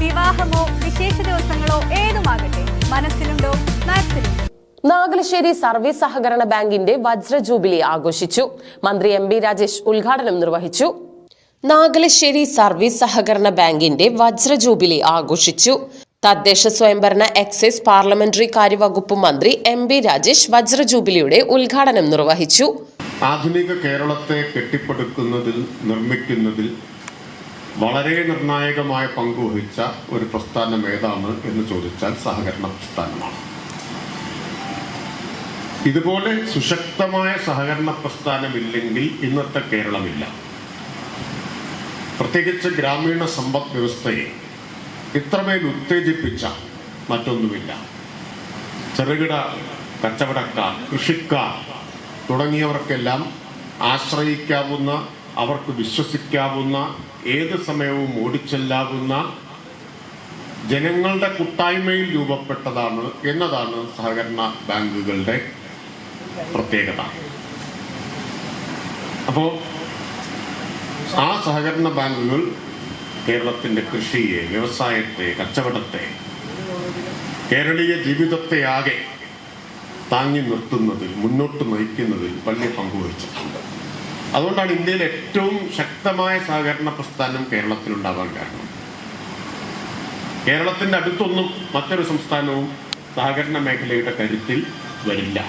വിവാഹമോ വിശേഷ ദിവസങ്ങളോ ഏതുമാകട്ടെ മനസ്സിലുണ്ടോ? മാക്സിലുണ്ടോ നാഗലശ്ശേരി സർവീസ് സഹകരണ ബാങ്കിന്റെ വജ്ര ജൂബിലി ആഘോഷിച്ചു. മന്ത്രി എം ബി രാജേഷ് ഉദ്ഘാടനം നിർവഹിച്ചു. നാഗലശ്ശേരി സർവീസ് സഹകരണ ബാങ്കിന്റെ വജ്ര ജൂബിലി ആഘോഷിച്ചു. തദ്ദേശ സ്വയംഭരണ എക്സൈസ് പാർലമെന്ററി കാര്യവകുപ്പ് മന്ത്രി എം ബി രാജേഷ് വജ്ര ജൂബിലിയുടെ ഉദ്ഘാടനം നിർവഹിച്ചു. ആധുനിക കേരളത്തെ കെട്ടിപ്പടുക്കുന്നതിൽ നിർമ്മിക്കുന്നതിൽ വളരെ നിർണായകമായ പങ്കുവഹിച്ച ഒരു പ്രസ്ഥാനം ഏതാണ് എന്ന് ചോദിച്ചാൽ സഹകരണ പ്രസ്ഥാനമാണ്. ഇതുപോലെ സുശക്തമായ സഹകരണ പ്രസ്ഥാനമില്ലെങ്കിൽ ഇന്നത്തെ കേരളമില്ല. പ്രത്യേകിച്ച് ഗ്രാമീണ സമ്പദ് വ്യവസ്ഥയെ ഇത്രമേൽ ഉത്തേജിപ്പിച്ച മറ്റൊന്നുമില്ല. ചെറുകിട കച്ചവടക്കാർ കൃഷിക്കാർ തുടങ്ങിയവർക്കെല്ലാം ആശ്രയിക്കാവുന്ന അവർക്ക് വിശ്വസിക്കാവുന്ന ഏത് സമയവും ഓടിച്ചെല്ലാവുന്ന ജനങ്ങളുടെ കൂട്ടായ്മയിൽ രൂപപ്പെട്ടതാണ് എന്നതാണ് സഹകരണ ബാങ്കുകളുടെ പ്രത്യേകത. അപ്പോൾ ആ സഹകരണ ബാങ്കുകൾ കേരളത്തിന്റെ കൃഷിയെ വ്യവസായത്തെ കച്ചവടത്തെ കേരളീയ ജീവിതത്തെ ആകെ താങ്ങി നിർത്തുന്നതിൽ മുന്നോട്ട് നയിക്കുന്നതിൽ വലിയ പങ്കുവഹിച്ചിട്ടുണ്ട് അതുകൊണ്ടാണ് ഇന്ത്യയിൽ ഏറ്റവും ശക്തമായ സഹകരണ പ്രസ്ഥാനം കേരളത്തിലുണ്ടാവാൻ കാരണം. കേരളത്തിന്റെ അടുത്തൊന്നും മറ്റൊരു സംസ്ഥാനവും സഹകരണ മേഖലയുടെ കരുത്തിൽ വരില്ല.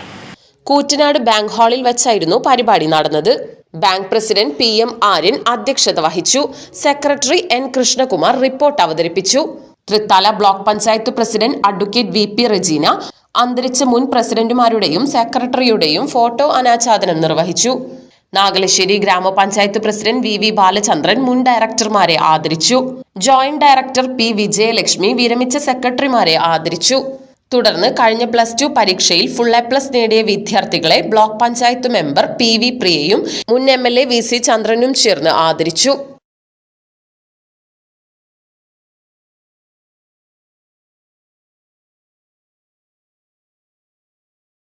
കൂറ്റനാട് ബാങ്ക് ഹാളിൽ വെച്ചായിരുന്നു പരിപാടി നടന്നത്. Bank president P M Aryan അധ്യക്ഷത വഹിച്ചു. സെക്രട്ടറി എൻ കൃഷ്ണകുമാർ റിപ്പോർട്ട് അവതരിപ്പിച്ചു. Thrithala block panchayat president advocate V P Regina അന്തരിച്ച മുൻ പ്രസിഡന്റുമാരുടെയും സെക്രട്ടറിയുടെയും ഫോട്ടോ അനാച്ഛാദനം നിർവഹിച്ചു. നാഗലശ്ശേരി ഗ്രാമപഞ്ചായത്ത് പ്രസിഡന്റ് വി വി ബാലചന്ദ്രൻ മുൻ ഡയറക്ടർമാരെ ആദരിച്ചു. ജോയിന്റ് ഡയറക്ടർ പി വിജയലക്ഷ്മി വിരമിച്ച സെക്രട്ടറിമാരെ ആദരിച്ചു. തുടർന്ന് കഴിഞ്ഞ പ്ലസ് ടു പരീക്ഷയിൽ ഫുൾ എ പ്ലസ് നേടിയ വിദ്യാർത്ഥികളെ block panchayat member P V പ്രിയയും മുൻ M L A V C ചന്ദ്രനും ചേർന്ന് ആദരിച്ചു.